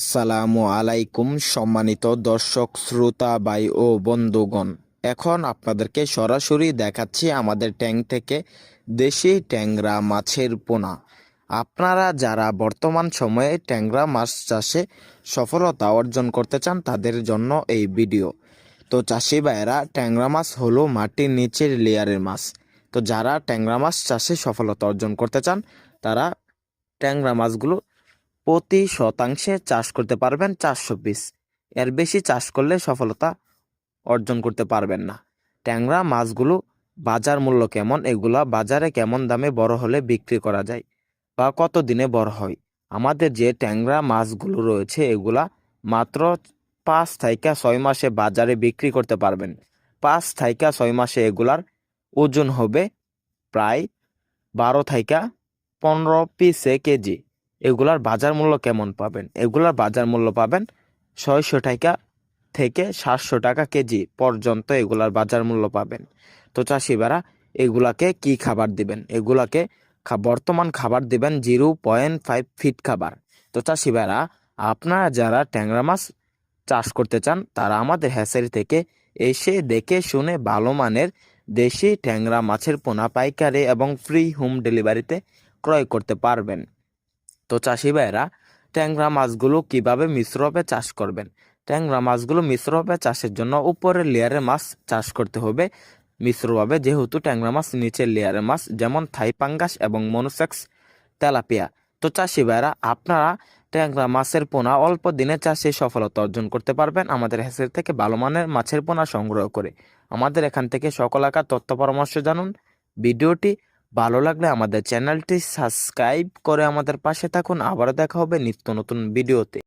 আসসালামু আলাইকুম, সম্মানিত দর্শক, শ্রোতা, ভাই ও বন্ধুগণ। এখন আপনাদেরকে সরাসরি দেখাচ্ছি আমাদের ট্যাং থেকে দেশি ট্যাংরা মাছের পোনা। আপনারা যারা বর্তমান সময়ে ট্যাংরা মাছ চাষে সফলতা অর্জন করতে চান, তাদের জন্য এই ভিডিও। তো চাষি ভাইয়েরা, ট্যাংরা মাছ হলো মাটির নিচের লেয়ারের মাছ। তো যারা ট্যাংরা মাছ চাষে সফলতা অর্জন করতে চান, তারা ট্যাংরা মাছগুলো প্রতি শতাংশে চাষ করতে পারবেন চারশো পিস এর বেশি চাষ করলে সফলতা অর্জন করতে পারবেন না। ট্যাংরা মাছগুলো বাজার মূল্য কেমন, এগুলা বাজারে কেমন দামে বড় হলে বিক্রি করা যায় বা কত দিনে বড় হয়? আমাদের যে ট্যাংরা মাছগুলো রয়েছে, এগুলা মাত্র পাঁচ থাইকা ছয় মাসে বাজারে বিক্রি করতে পারবেন। পাঁচ থাইকা ছয় মাসে এগুলার ওজন হবে প্রায় বারো থাইকা পনেরো পিসে কেজি। এগুলার বাজার মূল্য কেমন পাবেন? এগুলার বাজার মূল্য পাবেন ছয়শো টাকা থেকে সাতশো টাকা কেজি পর্যন্ত এগুলার বাজার মূল্য পাবেন। তো চাষিবারা এগুলাকে কি খাবার দিবেন? এগুলাকে বর্তমান খাবার দিবেন জিরো পয়েন্ট ফাইভ ফিট খাবার। তো চাষিবারা আপনারা যারা ট্যাংরা মাছ চাষ করতে চান, তারা আমাদের হ্যাচারি থেকে এসে দেখে শুনে ভালো মানের দেশি ট্যাংরা মাছের পোনা পাইকারি এবং ফ্রি হোম ডেলিভারিতে ক্রয় করতে পারবেন। তো চাষি ভাইয়েরা, ট্যাংরা মাছগুলো কীভাবে মিশ্রভাবে চাষ করবেন? ট্যাংরা মাছগুলো মিশ্রভাবে চাষের জন্য উপরের লেয়ারের মাছ চাষ করতে হবে। মিশ্রভাবে যেহেতু ট্যাংরা মাছ, নিচের লেয়ারের মাছ যেমন থাই পাঙ্গাস এবং মনোসেক্স, তেলাপিয়া। তো চাষি ভাইয়েরা, আপনারা ট্যাংরা মাছের পোনা অল্প দিনে চাষে সফলতা অর্জন করতে পারবেন। আমাদের হেসের থেকে ভালো মানের মাছের পোনা সংগ্রহ করে। আমাদের এখান থেকে সকল আকার তথ্য পরামর্শ জানুন। ভিডিওটি ভালো লাগলে আমাদের চ্যানেলটি সাবস্ক্রাইব করে আমাদের পাশে থাকুন। আবারও দেখা হবে নিত্য নতুন ভিডিওতে।